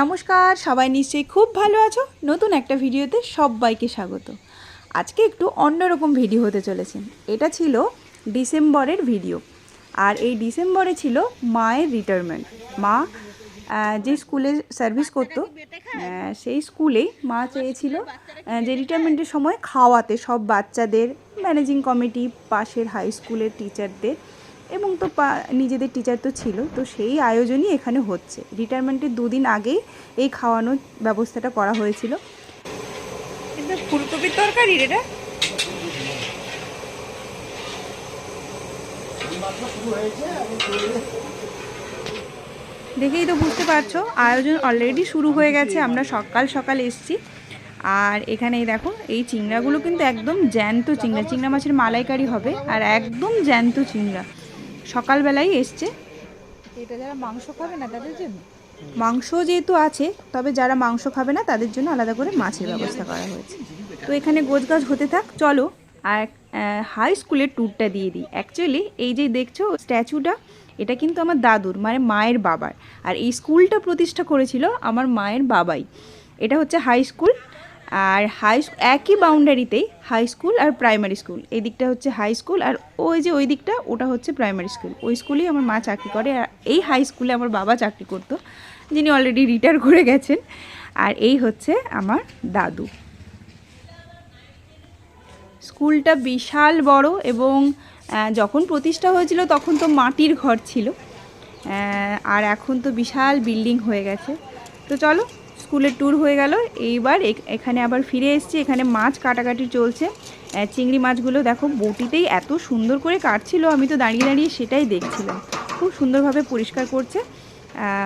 নমস্কার, সবাই নিশ্চয়ই খুব ভালো আছো। নতুন একটা ভিডিওতে সবাইকে স্বাগত। আজকে একটু অন্যরকম ভিডিও হতে চলেছে। এটা ছিল ডিসেম্বরের ভিডিও আর এই ডিসেম্বরে ছিল মায়ের রিটায়ারমেন্ট মা যে স্কুলে সার্ভিস করতো সেই স্কুলেই মা চেয়েছিল যে রিটায়ারমেন্টের সময় খাওয়াতে। সব বাচ্চাদের ম্যানেজিং কমিটি পাশের হাই স্কুলের টিচারদের এবং তো পা- নিজেদের টিচার তো ছিল তো সেই আয়োজনই এখানে হচ্ছে। রিটায়ারমেন্টের দুদিন আগেই এই খাওয়ানোর ব্যবস্থাটা করা হয়েছিল। এটা ফুলকপির তরকারি এটা দেখেই তো বুঝতে পারছ আয়োজন অলরেডি শুরু হয়ে গেছে আমরা সকাল সকাল এসছি। আর এখানে দেখো এই চিংড়াগুলো কিন্তু একদম জ্যান্ত চিংড়া। চিংড়া মাছের মালাইকারি হবে আর একদম জ্যান্ত চিংড়া। সকালবেলাই এসছে। এটা যারা মাংস খাবে না তাদের জন্য? মাংস যেহেতু আছে তবে যারা মাংস খাবে না তাদের জন্য আলাদা করে মাছের ব্যবস্থা করা হয়েছে। তো এখানে গোছগাছ হতে থাক চলো। আর হাই স্কুলের ট্যুরটা দিয়ে দিই। অ্যাকচুয়ালি এই যে দেখছ স্ট্যাচুটা এটা কিন্তু আমার দাদুর মানে মায়ের বাবার। আর এই স্কুলটা প্রতিষ্ঠা করেছিল আমার মায়ের বাবাই। এটা হচ্ছে হাই স্কুল আর হাই একই বাউন্ডারিতেই হাই স্কুল আর প্রাইমারি স্কুল এই দিকটা হচ্ছে হাই স্কুল আর ওই যে ওই দিকটা, ওটা হচ্ছে প্রাইমারি স্কুল ওই স্কুলেই আমার মা চাকরি করে আর এই হাই স্কুলে আমার বাবা চাকরি করতো, যিনি অলরেডি রিটায়ার করে গেছেন। আর এই হচ্ছে আমার দাদু। স্কুলটা বিশাল বড় এবং যখন প্রতিষ্ঠা হয়েছিল তখন তো মাটির ঘর ছিল। আর এখন তো বিশাল বিল্ডিং হয়ে গেছে। তো চলো স্কুলের ট্যুর হয়ে গেল। এইবার এখ- এখানে আবার ফিরে এসছি। এখানে মাছ কাটাকাটি চলছে। চিংড়ি মাছগুলো দেখো, বটিতেই এত সুন্দর করে কাটছিল, আমি তো দাঁড়িয়ে দাঁড়িয়ে সেটাই দেখছিলাম। খুব সুন্দরভাবে পরিষ্কার করছে।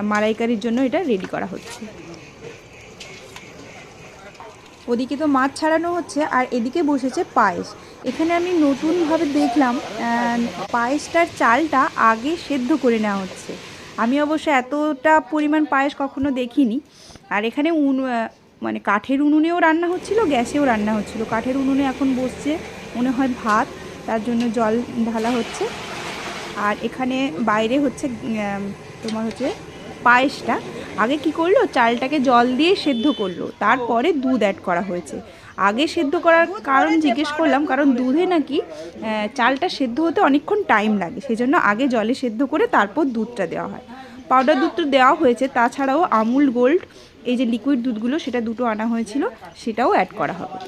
মালাইকারির জন্য এটা রেডি করা হচ্ছে। ওদিকে তো মাছ ছাড়ানো হচ্ছে, আর এদিকে বসেছে পায়েস। এখানে আমি নতুনভাবে দেখলাম পায়েসটার চালটা আগে সেদ্ধ করে নেওয়া হচ্ছে। আমি অবশ্য এতটা পরিমাণ পায়েস কখনো দেখিনি। আর এখানে উন মানে কাঠের উনুনেও রান্না হচ্ছিল, গ্যাসেও রান্না হচ্ছিল। কাঠের উনুনে এখন বসছে, মনে হয় ভাত, তার জন্য জল ঢালা হচ্ছে। আর এখানে বাইরে হচ্ছে তোমার হচ্ছে পায়েসটা। আগে কি করল? চালটাকে জল দিয়ে সেদ্ধ করল, তারপরে দুধ অ্যাড করা হয়েছে। আগে সেদ্ধ করার কারণ জিজ্ঞেস করলাম, কারণ দুধে নাকি চালটা সেদ্ধ হতে অনেকক্ষণ টাইম লাগে সেই জন্য আগে জলে সেদ্ধ করে তারপর দুধটা দেওয়া হয়। পাউডার দুধ তো দেওয়া হয়েছে, তাছাড়াও আমুল গোল্ড এই যে লিকুইড দুধগুলো সেটা দুটো আনা হয়েছিল সেটাও অ্যাড করা হবে।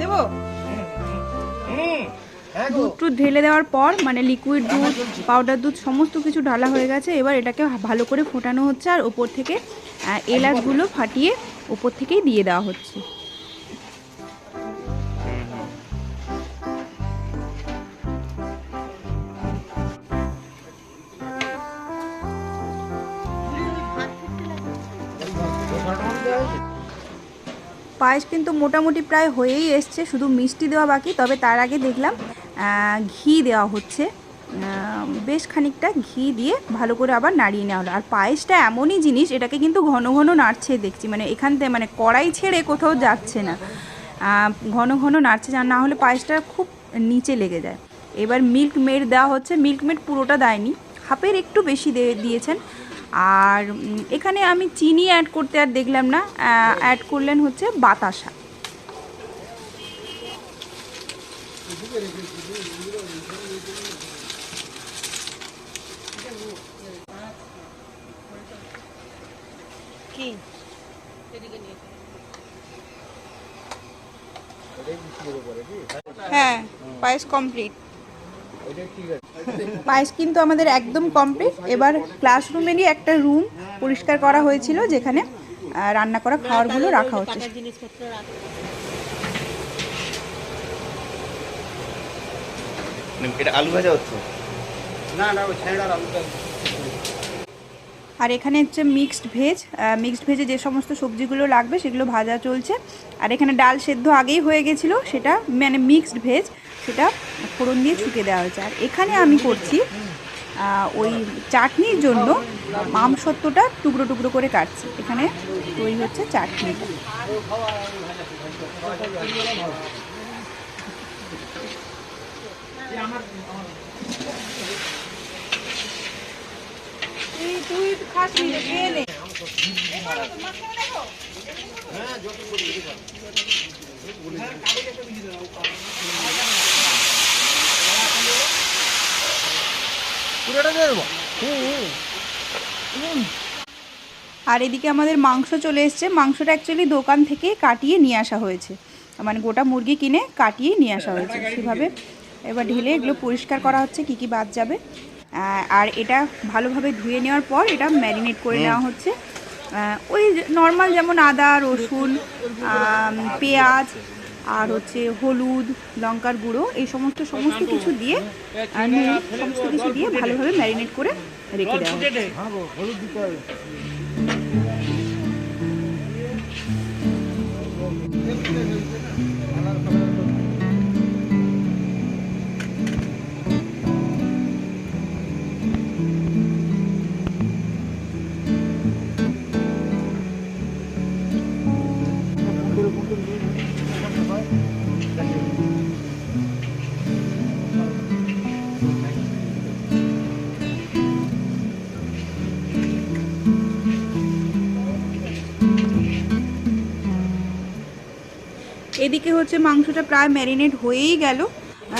দেবো? দুধ টুধ ঢেলে দেওয়ার পর মানে লিকুইড দুধ পাউডার দুধ সমস্ত কিছু ঢালা হয়ে গেছে। এবার এটাকে ভালো করে ফোটানো হচ্ছে আর ওপর থেকে এলাচগুলো ফাটিয়ে ওপর থেকেই দিয়ে দেওয়া হচ্ছে। পায়েস কিন্তু মোটামুটি প্রায় হয়েই এসছে, শুধু মিষ্টি দেওয়া বাকি, তবে তার আগে দেখলাম ঘি দেওয়া হচ্ছে। বেশ খানিকটা ঘি দিয়ে ভালো করে আবার নাড়িয়ে নেওয়া হলো। আর পায়েসটা এমনই জিনিস, এটাকে কিন্তু ঘন ঘন নাড়ছে দেখছি মানে এখান থেকে মানে কড়াই ছেড়ে কোথাও যাচ্ছে না। ঘন ঘন নাড়ছে না হলে পায়েসটা খুব নিচে লেগে যায়। এবার মিল্ক মেড দেওয়া হচ্ছে মিল্ক মেড পুরোটা দেয়নি, হাফের একটু বেশি দিয়ে দিয়েছেন। আর এখানে আমি চিনি অ্যাড করতে আর দেখলাম না অ্যাড করলেন হচ্ছে বাতাসা। কি? হ্যাঁ পায়েস কমপ্লিট পায়েস কিন্তু আমাদের একদম কমপ্লিট এবার ক্লাসরুমেরই একটা রুম পরিষ্কার করা হয়েছিল যেখানে রান্না করা খাবারগুলো রাখা হচ্ছে। এটা আলু ভাজা হচ্ছে? আর এখানে হচ্ছে মিক্সড ভেজ মিক্সড ভেজে যে সমস্ত সবজিগুলো লাগবে সেগুলো ভাজা চলছে। আর এখানে ডাল সেদ্ধ আগেই হয়ে গেছিল সেটা মানে মিক্সড ভেজ সেটা ফোড়ন দিয়ে ছুকে দেওয়া হয়েছে। আর এখানে আমি করছি ওই চাটনির জন্য মামসত্বটা টুকরো টুকরো করে কাটছি। এখানে তৈরি হচ্ছে চাটনিটা তুই খাস নি খেয়ে নে আর এদিকে আমাদের মাংস চলে এসছে। মাংসটা অ্যাকচুয়ালি দোকান থেকে কাটিয়ে নিয়ে আসা হয়েছে। মানে গোটা মুরগি কিনে কাটিয়ে নিয়ে আসা হয়েছে সেভাবে। এবার ঢেলে এগুলো পরিষ্কার করা হচ্ছে কি কি বাদ যাবে। আর এটা ভালোভাবে ধুয়ে নেওয়ার পর এটা ম্যারিনেট করে নেওয়া হচ্ছে। ওই নর্মাল যেমন আদা রসুন পেঁয়াজ আর হচ্ছে হলুদ, লঙ্কার গুঁড়ো, এই সমস্ত সমস্ত কিছু দিয়ে নুন, সমস্ত কিছু দিয়ে ভালোভাবে ম্যারিনেট করে রেখে দেওয়া হচ্ছে। এদিকে হচ্ছে মাংসটা প্রায় ম্যারিনেট হয়েই গেল।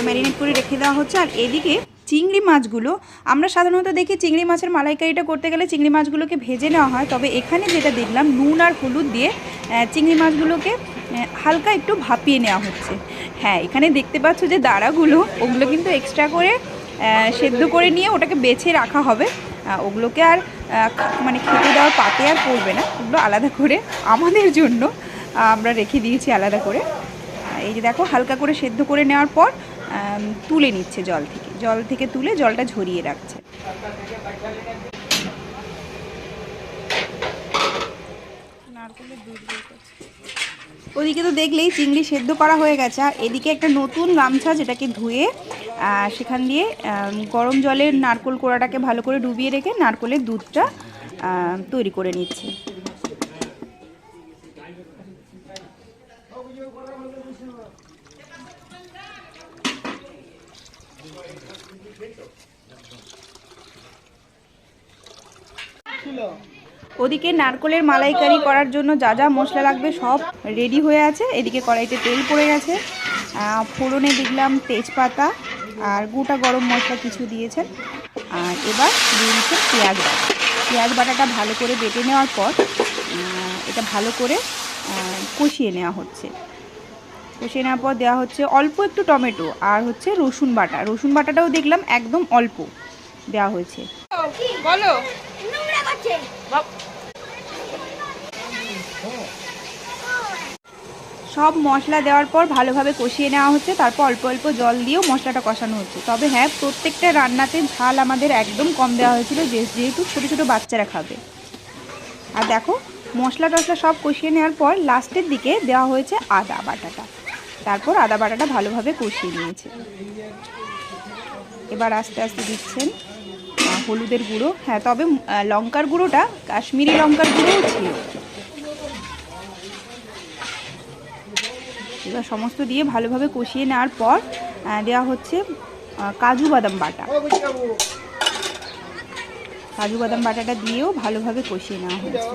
ম্যারিনেট করে রেখে দেওয়া হচ্ছে। আর এদিকে চিংড়ি মাছগুলো, আমরা সাধারণত দেখি চিংড়ি মাছের মালাইকারিটা করতে গেলে চিংড়ি মাছগুলোকে ভেজে নেওয়া হয়। তবে এখানে যেটা দেখলাম, নুন আর হলুদ দিয়ে চিংড়ি মাছগুলোকে হালকা একটু ভাপিয়ে নেওয়া হচ্ছে। হ্যাঁ এখানে দেখতে পাচ্ছ যে দাঁড়াগুলো, ওগুলো কিন্তু এক্সট্রা করে সেদ্ধ করে নিয়ে ওটাকে বেছে রাখা হবে। ওগুলোকে আর মানে খেতে দেওয়ার পাতে আর পড়বে না। ওগুলো আলাদা করে আমাদের জন্য। আমরা রেখে দিয়েছি আলাদা করে। এই যে দেখো, হালকা করে সেদ্ধ করে নেওয়ার পর তুলে নিচ্ছে জল থেকে। জল থেকে তুলে জলটা ঝরিয়ে রাখছে। ওদিকে তো দেখলেই চিংড়ি সেদ্ধ করা হয়ে গেছে। এদিকে একটা নতুন গামছা যেটাকে ধুয়ে সেখান দিয়ে গরম জলের নারকোল কোড়াটাকে ভালো করে ডুবিয়ে রেখে নারকোলের দুধটা তৈরি করে নিচ্ছে। ওদিকে নারকলের মালাইকারি করার জন্য যা যা মশলা লাগবে সব রেডি হয়ে আছে। এদিকে কড়াইতে তেল পড়ে গেছে। ফোড়নে দেখলাম তেজপাতা আর গোটা গরম মশলা কিছু দিয়েছেন। আর এবার দিয়ে দিচ্ছেন পেঁয়াজ বাটা। পেঁয়াজ বাটাটা ভালো করে বেটে নেওয়ার পর এটা ভালো করে কষিয়ে নেওয়া হচ্ছে। কষিয়ে নেওয়ার পর দেওয়া হচ্ছে অল্প একটু টমেটো আর হচ্ছে রসুন বাটা। রসুন বাটাটাও দেখলাম একদম অল্প দেওয়া হয়েছে। বলো। সব মশলা দেওয়ার পর ভালোভাবে কষিয়ে নেওয়া হচ্ছে তারপর অল্প অল্প জল দিয়েও মশলাটা কষানো হচ্ছে। তবে হ্যাঁ প্রত্যেকটা রান্নাতে ঝাল আমাদের একদম কম দেওয়া হয়েছিল যে- যেহেতু ছোটো ছোটো বাচ্চারা খাবে। আর দেখো মশলা টশলা সব কষিয়ে নেওয়ার পর লাস্টের দিকে দেওয়া হয়েছে আদা বাটাটা। তারপর আদা বাটাটা ভালোভাবে কষিয়ে নিয়েছে। এবার আস্তে আস্তে দিচ্ছেন হলুদের গুঁড়ো। হ্যাঁ তবে লঙ্কার গুঁড়োটা, কাশ্মীরি লঙ্কার গুঁড়োও ছিল এবার সমস্ত দিয়ে ভালোভাবে কষিয়ে নেওয়ার পর দেওয়া হচ্ছে কাজু বাদাম বাটা। কাজু বাদাম বাটাটা দিয়েও ভালোভাবে কষিয়ে নেওয়া হয়েছে।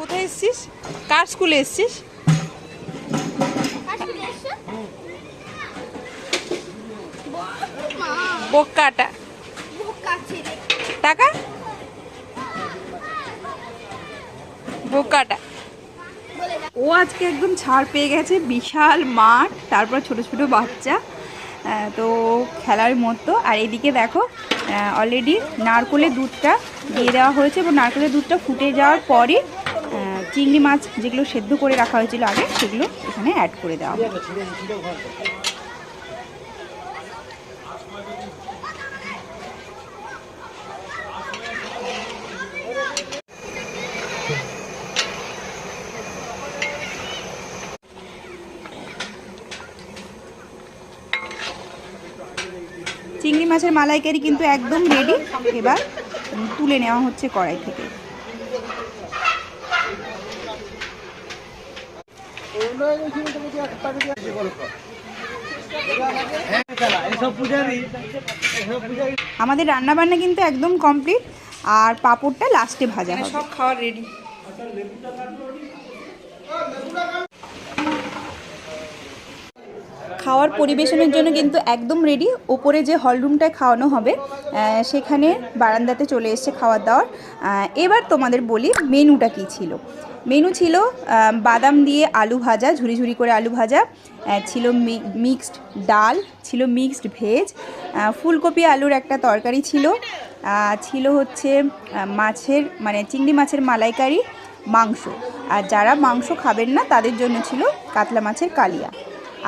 কোথায় এসছিস? কার স্কুলে এসছিস? বোকাটা। টাকা? বোকাটা। ও আজকে একদম ছাড় পেয়ে গেছে বিশাল মাঠ তারপর ছোট ছোট বাচ্চা। তো খেলার মতো। আর এদিকে দেখো অলরেডি নারকোলের দুধটা দিয়ে দেওয়া হয়েছে এবং নারকোলের দুধটা ফুটে যাওয়ার আহ, চিংড়ি মাছ যেগুলো সেদ্ধ করে রাখা হয়েছিল আগে, সেগুলো এখানে অ্যাড করে দেওয়া চিংড়ি মাছের মালাইকারি কিন্তু একদম রেডি এবার তুলে নেওয়া হচ্ছে কড়াই থেকে আমাদের রান্না বান্না কিন্তু একদম কমপ্লিট আর পাঁপড়টা লাস্টে ভাজা সব খাওয়ার রেডি খাওয়ার পরিবেশনের জন্য কিন্তু একদম রেডি ওপরে যে হলরুমটায় খাওয়ানো হবে সেখানে বারান্দাতে চলে এসছে খাওয়ার দাওয়ার। এবার তোমাদের বলি মেনুটা কী ছিল? মেনু ছিল বাদাম দিয়ে আলু ভাজা, ঝুরি ঝুরি করে আলু ভাজা ছিল মিক্সড ডাল, ছিল মিক্সড ভেজ ফুলকপি, আলুর একটা তরকারি ছিল ছিল হচ্ছে মাছের মানে চিংড়ি মাছের মালাইকারি, মাংস। আর যারা মাংস খাবেন না, তাদের জন্য ছিল কাতলা মাছের কালিয়া।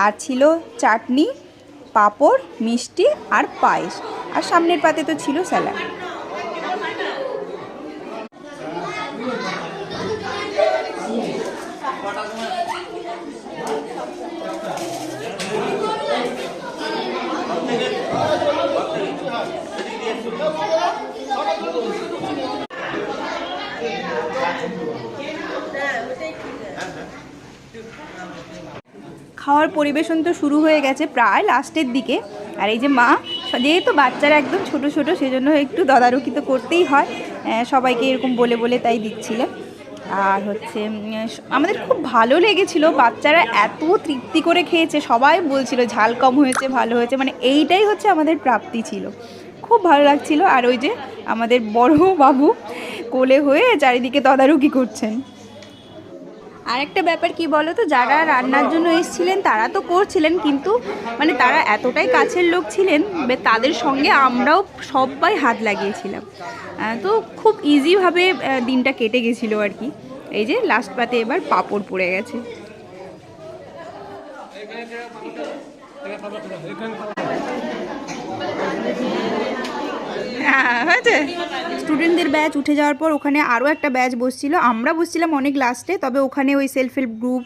আর ছিল চাটনি পাঁপড় মিষ্টি আর পায়েস। আর সামনের পাতে তো ছিল স্যালাড। খাওয়ার পরিবেশন তো শুরু হয়ে গেছে প্রায় লাস্টের দিকে। আর এই যে মা, যেহেতু বাচ্চারা একদম ছোট ছোট, সেজন্য একটু তদারকি তো করতেই হয়। সবাইকে এরকম বলে বলে তাই দিচ্ছিলেন আর হচ্ছে আমাদের খুব ভালো লেগেছিল। বাচ্চারা এত তৃপ্তি করে খেয়েছে, সবাই বলছিল ঝাল কম হয়েছে, ভালো হয়েছে মানে এইটাই হচ্ছে আমাদের প্রাপ্তি ছিল। খুব ভালো লাগছিল। আর ওই যে আমাদের বড় বাবু কোলে হয়ে চারিদিকে তদারকি করছেন। আরেকটা ব্যাপার কি বলো তো, যারা রান্নার জন্য এসেছিলেন, তারা তো করছিলেন, কিন্তু মানে তারা এতটাই কাছের লোক ছিলেন তাদের সঙ্গে আমরাও সবাই হাত লাগিয়েছিলাম। তো খুব ইজিভাবে দিনটা কেটে গেছিল আর কি। এই যে লাস্ট পাতে এবার পাপড় পড়ে গেছে। হ্যাঁ স্টুডেন্টদের ব্যাচ উঠে যাওয়ার পর ওখানে আরও একটা ব্যাচ বসছিল। আমরা বসছিলাম অনেক লাস্টে, তবে ওখানে ওই সেলফ হেল্প গ্রুপ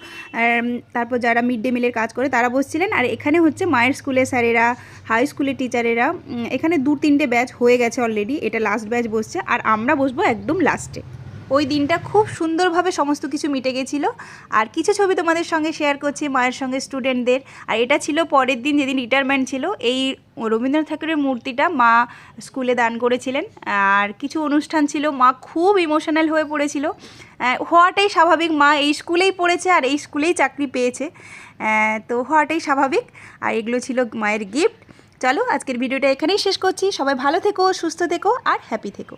তারপর যারা মিড ডে মিলের কাজ করে তারা বসছিলেন। আর এখানে হচ্ছে মায়ের স্কুলের স্যারেরা, হাই স্কুলের টিচারেরা এখানে দু তিনটে ব্যাচ হয়ে গেছে অলরেডি এটা লাস্ট ব্যাচ বসছে। আর আমরা বসবো একদম লাস্টে। ওই দিনটা খুব সুন্দরভাবে সমস্ত কিছু মিটে গেছিল। আর কিছু ছবি তোমাদের সঙ্গে শেয়ার করছি মায়ের সঙ্গে স্টুডেন্টদের আর এটা ছিল পরের দিন যেদিন রিটায়ারমেন্ট ছিল, এই রবীন্দ্রনাথ ঠাকুরের মূর্তিটা মা স্কুলে দান করেছিলেন। আর কিছু অনুষ্ঠান ছিল, মা খুব ইমোশনাল হয়ে পড়েছিল। হওয়াটাই স্বাভাবিক, মা এই স্কুলেই পড়েছে আর এই স্কুলেই চাকরি পেয়েছে। তো হওয়াটাই স্বাভাবিক। আর এগুলো ছিল মায়ের গিফট চলো আজকের ভিডিওটা এখানেই শেষ করছি। সবাই ভালো থেকো, সুস্থ থেকো আর হ্যাপি থেকো।